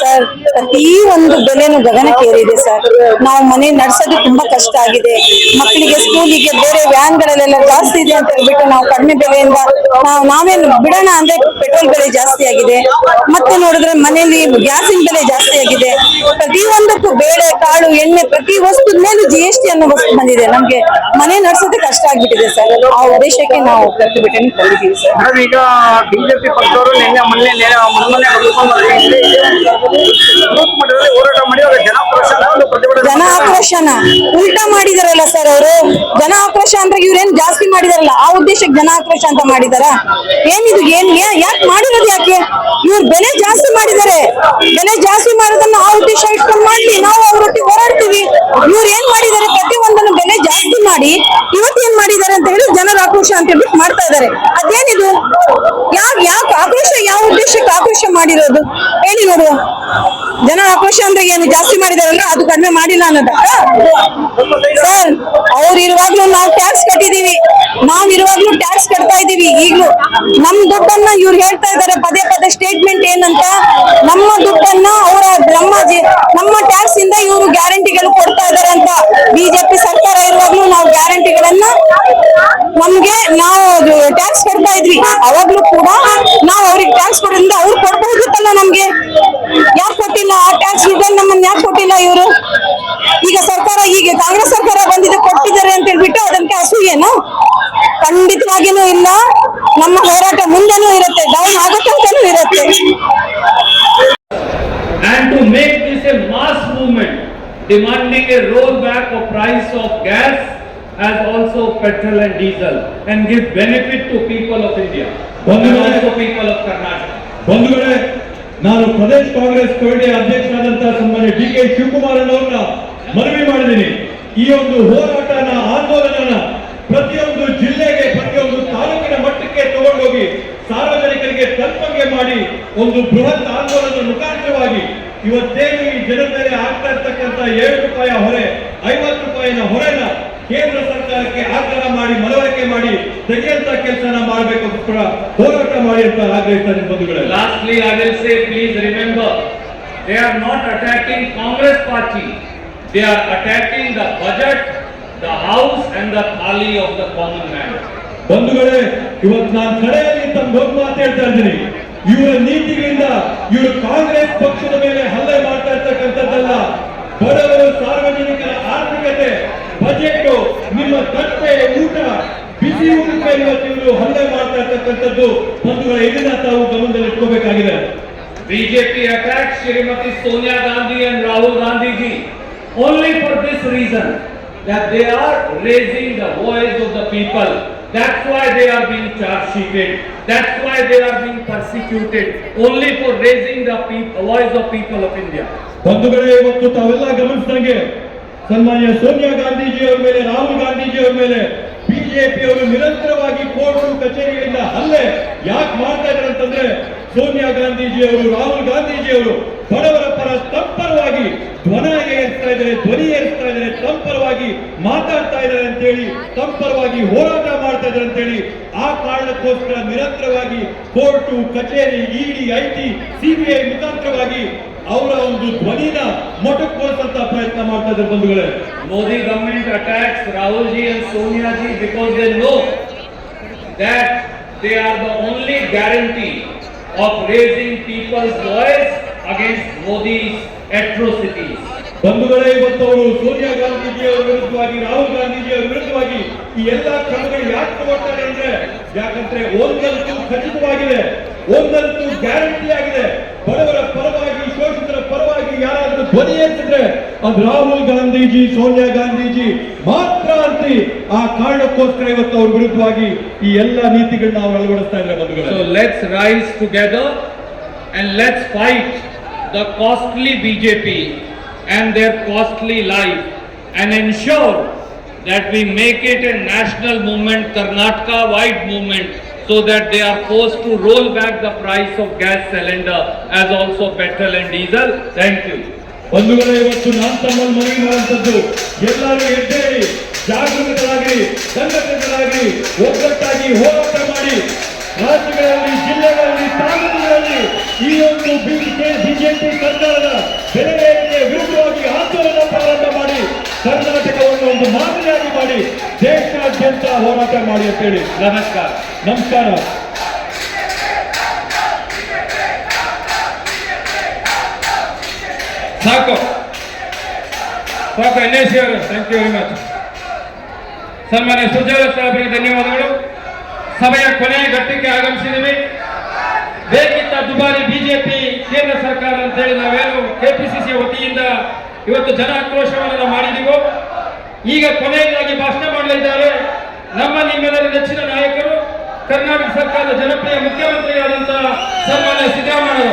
Sir ಪ್ರತಿ ಒಂದು ಬೆಲೆನು ಗಗನಕ್ಕೇರಿದೆ sir. ನಾವು ಮನೆ ನಡೆಸೋದು ತುಂಬಾ ಕಷ್ಟ ಆಗಿದೆ. ಮಕ್ಕಳಿಗೆ ಸ್ಕೂಲಿಗೆ ಬೇರೆ ವ್ಯಾನ್ಗಳಲ್ಲೆಲ್ಲ ಜಾಸ್ತಿ ಇದೆ ಅಂತ ಹೇಳ್ಬಿಟ್ಟು ನಾವು ಕಡಿಮೆ ಬೆಲೆಯಿಂದ ನಾವು ನಾವೇನು ಬಿಡೋಣ ಅಂದ್ರೆ ಪೆಟ್ರೋಲ್ ಬೆಲೆ ಜಾಸ್ತಿ ಆಗಿದೆ. ಮತ್ತೆ ನೋಡಿದ್ರೆ ಮನೆಯಲ್ಲಿ ಗ್ಯಾಸಿನ ಬೆಲೆ ಜಾಸ್ತಿ ಆಗಿದೆ. ಪ್ರತಿಯೊಂದಕ್ಕೂ ಬೇಳೆ, ಕಾಳು, ಎಣ್ಣೆ ಪ್ರತಿ ವಸ್ತು ಮೇಲೂ ಜಿ ಎಸ್ ಟಿ ಅನ್ನೋ ವಸ್ತು ಬಂದಿದೆ. ನಮ್ಗೆ ಮನೆ ನಡೆಸೋದೇ ಕಷ್ಟ ಆಗ್ಬಿಟ್ಟಿದೆ ಸರ್. ಆ ಉದ್ದೇಶಕ್ಕೆ ನಾವು ಪ್ರತಿಭಟನೆ ತಂದಿದ್ದೀವಿ ಸರ್. ಮೇಡಮ್ ಈಗ ಬಿಜೆಪಿ ಪಕ್ಷದವರು ನಿನ್ನೆ ಮೊನ್ನೆ ಬೂತ್ ಮಟ್ಟದಲ್ಲಿ ಹೋರಾಟ ಮಾಡಿ ಅವ್ರ ಪ್ರತಿಭಟನೆ ಜನ ಆಕ್ರೋಶನ. ಉಲ್ಟಾ ಮಾಡಿದಾರಲ್ಲ ಸರ್ ಅವರು? ಜನ ಆಕ್ರೋಶ ಅಂದ್ರೆ ಇವ್ರೇನ್ ಜಾಸ್ತಿ ಮಾಡಿದಾರಲ್ಲ? ಆ ಉದ್ದೇಶಕ್ಕೆ ಜನ ಆಕ್ರೋಶ ಅಂತ ಮಾಡಿದಾರ? ಏನಿದು? ಏನ್ ಯಾಕೆ ಮಾಡಿರೋದು ಯಾಕೆ? ಇವ್ರು ಬೆಲೆ ಜಾಸ್ತಿ ಮಾಡಿದಾರೆ. ಬೆಲೆ ಜಾಸ್ತಿ ಮಾಡೋದನ್ನ ಆ ಉದ್ದೇಶ ಇಟ್ಕೊಂಡು ಮಾಡ್ಲಿ. ನಾವು ಅವ್ರೊಟ್ಟಿಗೆ ಹೋರಾಡ್ತೀವಿ. ಇವ್ರು ಏನ್ ಮಾಡಿದ್ದಾರೆ ಪ್ರತಿ ಒಂದನ್ನು ಬೆಲೆ ಜಾಸ್ತಿ ಮಾಡಿ ಇವತ್ತು ಏನ್ ಮಾಡಿದ್ದಾರೆ ಅಂತ ಹೇಳಿ ಜನರ ಆಕ್ರೋಶ ಅಂತ ಹೇಳ್ಬಿಟ್ಟು ಮಾಡ್ತಾ ಇದ್ದಾರೆ. ಅದೇನಿದು? ಯಾವ ಯಾವ ಆಕ್ರೋಶ, ಯಾವ ಉದ್ದೇಶಕ್ಕೆ ಆಕ್ರೋಶ ಮಾಡಿರೋದು? ಹೇಳಿ ನೋಡುವ. ಜನ ಆಕ್ರೋಶ ಅಂದ್ರೆ ಏನು? ಜಾಸ್ತಿ ಮಾಡಿದಾರಲ್ಲ ಅದು ಕಡಿಮೆ ಮಾಡಿಲ್ಲ ಅನ್ನೋದ. ಸರ್, ಅವ್ರು ಇರುವಾಗ್ಲೂ ನಾವು ಟ್ಯಾಕ್ಸ್ ಕಟ್ಟಿದೀವಿ. ನಾವು ಇರುವಾಗ್ಲೂ ಟ್ಯಾಕ್ಸ್ ಕಟ್ತಾ ಇದೀವಿ ಈಗ್ಲೂ. ನಮ್ ದುಡ್ಡನ್ನ ಇವ್ರು ಹೇಳ್ತಾ ಇದಾರೆ ಪದೇ ಸ್ಟೇಟ್ಮೆಂಟ್ ಏನಂತ ನಮ್ಮ ದುಡ್ಡನ್ನ ಅವರ ನಮ್ಮ ಜಿ- ನಮ್ಮ ಟ್ಯಾಕ್ಸ್ ಇಂದ ಇವರು ಗ್ಯಾರಂಟಿಗಳು ಕೊಡ್ತಾ ಇದಾರೆ ಅಂತ ಬಿಜೆಪಿ ಸರ್ಕಾರ ಇರುವಾಗ್ಲೂ ನಾವು ಗ್ಯಾರಂಟಿಗಳನ್ನ ನಮ್ಗೆ ನಾವು ಟ್ಯಾಕ್ಸ್ ಕೊಡ್ತಾ ಇದ್ವಿ. ಅವಾಗ್ಲೂ ಕೂಡ ನಾವು ಅವ್ರಿಗೆ ಟ್ಯಾಕ್ಸ್ ಕೊಡೋದ್ರಿಂದ ಅವ್ರು ಕೊಡ್ಬಹುದಿತ್ತಲ್ಲ ನಮ್ಗೆ. ಯಾಕೆ ಕೊಟ್ಟಿಲ್ಲ? ಆ ಟ್ಯಾಕ್ಸ್ ದುಡ್ಡನ್ನ ನಮ್ಮನ್ನ ಯಾಕೆ ಕೊಟ್ಟಿಲ್ಲ ಇವರು? ಈಗ ಸರ್ಕಾರ, ಈಗ ಕಾಂಗ್ರೆಸ್ ಸರ್ಕಾರ ಬಂದಿದೆ ಕೊಟ್ಟಿದ್ದಾರೆ ಅಂತ ಹೇಳ್ಬಿಟ್ಟು ಅದಕ್ಕೆ ಅಸೂಯೇನು ಖಂಡಿತವಾಗಿನೂ ಇಲ್ಲ. ನಮ್ಮ ಹೋರಾಟ ಮುಂದೆನೂ ಇರುತ್ತೆ. ಡೌನ್ ಆಗೋ ಅಂತಲೂ ಇರುತ್ತೆ. And to make this a mass movement, demanding a of price of gas as also petrol and diesel and give benefit to people of India. And also people of Karnataka. ಬಂಧುಗಳೇ ನಾನು ಪ್ರದೇಶ Congress committee ಅಧ್ಯಕ್ಷರಾದಂತಹ ಸನ್ಮಾನ್ಯ D K Shivakumar ಅವರನ್ನ ಮನವಿ ಮಾಡಿದ್ದೀನಿ. ಈ ಒಂದು ಹೋರಾಟನ ಆಂದೋಲನನ ಪ್ರತಿಯೊಂದು ಜಿಲ್ಲೆಗೆ ಪ್ರತಿಯೊಂದು ತಾಲೂಕಿನ ಮಟ್ಟಕ್ಕೆ ತಗೊಂಡೋಗಿ ಸಾರ್ವಜನಿಕರಿಗೆ ತಲುಪಂಗೆ ಮಾಡಿ ಒಂದು ಬೃಹತ್ ಆಂದೋಲನ ಮುಖಾಂತರವಾಗಿ ಇವತ್ತೇನು ಈ ಜನರ ಮೇಲೆ ಆಗ್ತಾ ಇರ್ತಕ್ಕಂಥ ಏಳು ರೂಪಾಯಿಯ ಹೊರೆ ಐವತ್ತು ರೂಪಾಯಿನ ಹೊರೆನ ಕೇಂದ್ರ ಸರ್ಕಾರಕ್ಕೆ ಆಗ್ರಹ ಮಾಡಿ ಮನವರಿಕೆ ಮಾಡಿ ತೆಗೆಯಂತ ಕೆಲಸನ ಮಾಡಬೇಕೋಸ್ಕರ ಹೋರಾಟ ಮಾಡಿ ಅಂತ ಆಗ್ರಹಿಸ್ತಾರೆ ಬಂಧುಗಳೇ lastly I will say, please remember, they are not attacking Congress party. They are attacking the budget, the house and the thali of the common man. ಬಂಧುಗಳೇ ಇವತ್ತು ನಾನು ಕಡೆಯಲ್ಲಿ ತಮ್ಮ ಒಂದು ಮಾತು ಹೇಳ್ತಾ ಇದ್ದೀನಿ ಇವರ ನೀತಿಗಳಿಂದ ಇವರು ಕಾಂಗ್ರೆಸ್ ಹಲ್ಲೆ ಮಾಡ್ತಾ ಇರ್ತಕ್ಕಂಥದ್ದು ಬಂಧುಗಳ ಇದನ್ನ ತಾವು ಗಮನದಲ್ಲಿ ಇಟ್ಕೋಬೇಕಾಗಿದೆ BJP attacks Srimati Sonia Gandhi and Rahul Gandhi ji only for this reason that they are raising the voice of the people. That's why they are being charge sheeted. That's why they are being persecuted only for raising the peop- voice of people of India. ಬಂಧುಗಳೇ ಇವತ್ತು ತಾವೆಲ್ಲ ಗಮನಿಸಿದಂಗೆ ಸನ್ಮಾನ್ಯ ಸೋನಿಯಾ ಗಾಂಧೀಜಿ ಅವರ ಮೇಲೆ ರಾಹುಲ್ ಗಾಂಧೀಜಿ ಅವರ ಮೇಲೆ BJP ಅವರು ನಿರಂತರವಾಗಿ ಕೋರ್ಟ್ ಕಚೇರಿಗಳಿಂದ ಹಲ್ಲೆ ಯಾಕೆ ಮಾಡ್ತಾ ಇದ್ದಾರೆ ಅಂತಂದ್ರೆ ಸೋನಿಯಾ ಗಾಂಧೀಜಿ ಅವರು, ರಾಹುಲ್ ಗಾಂಧೀಜಿ ಅವರು ಬಡವರ ಪರ ತಪ್ಪರವಾಗಿ ಧ್ವನ ಏರಿಸ್ತಾ ಇದ್ದಾರೆ, ಧ್ವನಿ ಏರಿಸ್ತಾ ಇದ್ದಾರೆ, ತಂಪರವಾಗಿ ಮಾತಾಡ್ತಾ ಇದ್ದಾರೆ ಅಂತೇಳಿ, ತಂಪರವಾಗಿ ಹೋರಾಟ ಮಾಡ್ತಾ ಇದ್ದಾರೆ ಅಂತೇಳಿ ಆ ಕಾರಣಕ್ಕೋಸ್ಕರ ನಿರಂತರವಾಗಿ ಕೋರ್ಟು, ಕಚೇರಿ, ಇಡಿ, ಐಟಿ, ಸಿಬಿಐ ಮುಖಾಂತರವಾಗಿ ಅವರ ಒಂದು ಧ್ವನಿನ ಮೊಟಕುಗೊಳಿಸಂತ ಪ್ರಯತ್ನ ಮಾಡ್ತಾ ಇದ್ದಾರೆ ಬಂಧುಗಳೇ Modi government attacks Rahul ji and Sonia ji because they know that they are the only guarantee of raising people's voice against Modi's atrocities. ಬಂಧುಗಳೇ ಇವತ್ತು ಅವರು ಸೋನಿಯಾ ಗಾಂಧೀಜಿ ಅವರ ವಿರುದ್ಧವಾಗಿ ರಾಹುಲ್ ಗಾಂಧೀಜಿ ಅವರ ವಿರುದ್ಧವಾಗಿ ಈ ಎಲ್ಲಾ ಕ್ರಮಗಳು ಯಾಕೆ ತಗೊಳ್ತಾರೆ ಅಂದ್ರೆ ಯಾಕಂದ್ರೆ ಒಂದಂತೂ ಖಚಿತವಾಗಿದೆ ಒಂದಂತೂ ಗ್ಯಾರಂಟಿ ಆಗಿದೆ ಬಡವರ ಪರವಾಗಿ ಧ್ವನಿ ಎತ್ತಿದ್ರೆ ಅದು ರಾಹುಲ್ ಗಾಂಧೀಜಿ ಸೋನಿಯಾ ಗಾಂಧೀಜಿ ಮಾತ್ರ ಅಂತ ಆ ಕಾರಣಕ್ಕೋಸ್ಕರ ಇವತ್ತು ಅವ್ರ ವಿರುದ್ಧವಾಗಿ ಈ ಎಲ್ಲ ನೀತಿಗಳನ್ನ ನಾವು ಅಳವಡಿಸ್ತಾ ಇದ್ದಾರೆ ಬಂಧುಗಳೇ let's let's rise together and let's fight the costly and and costly life and ensure that we make it a national movement, Karnataka wide movement, so that they are forced to roll back the price of gas cylinder as also petrol and diesel. Thank you. ಬಂಧುಗಳೇ ಇವತ್ತು ನಾನು ತಮ್ಮಲ್ಲಿ ಮನವಿ ಮಾಡುವಂಥದ್ದು ಎಲ್ಲರೂ ಎದ್ದೇಳಿ ಜಾಗೃತರಾಗಿ ಸಂಘಟಿತರಾಗಿ ಒಗ್ಗಟ್ಟಾಗಿ ಹೋರಾಟ ಮಾಡಿ, ರಾಜ್ಯಗಳಲ್ಲಿ, ಜಿಲ್ಲೆಗಳಲ್ಲಿ ಈ ಒಂದು ಬಿಜೆಪಿ ಸರ್ಕಾರದ ಏರಿಕೆ ವಿರುದ್ಧವಾಗಿ ಆಂದೋಲನ ಪ್ರಾರಂಭ ಮಾಡಿ, ಕರ್ನಾಟಕವನ್ನು ಒಂದು ಮಾದರಿಯಾಗಿ ಮಾಡಿ, ದೇಶಾದ್ಯಂತ ಹೋರಾಟ ಮಾಡಿ ಅಂತೇಳಿ ನಮಸ್ಕಾರ. ನಮಸ್ಕಾರ. ಸಾಕು ಸಾಕು N thank you very much ಸನ್ಮಾನ್ಯ ಸುಜಾತ ಸಾಹೇಬರಿಗೆ ಧನ್ಯವಾದಗಳು ಸಭೆಯ ಕೊನೆಯ ಘಟ್ಟಕ್ಕೆ ಆಗಮಿಸಿದ್ದೀವಿ ಬೇಕಿದ್ದ ದುಬಾರಿ ಬಿಜೆಪಿ ಕೇಂದ್ರ ಸರ್ಕಾರ ಅಂತೇಳಿ ನಾವೇನು ಕೆಪಿಸಿಸಿ ವತಿಯಿಂದ ಇವತ್ತು ಜನ ಆಕ್ರೋಶವನ್ನು ಮಾಡಿದೀವೋ ಈಗ ಕೊನೆಯದಾಗಿ ಭಾಷಣ ಮಾಡಲಿದ್ದಾರೆ ನಮ್ಮ ನಿಮ್ಮೆಲ್ಲರ ನೆಚ್ಚಿನ ನಾಯಕರು ಕರ್ನಾಟಕ ಸರ್ಕಾರದ ಜನಪ್ರಿಯ ಮುಖ್ಯಮಂತ್ರಿಗಳಾದಂತಹ ಸನ್ಮಾನ್ಯ ಸಿದ್ದರಾಮಯ್ಯ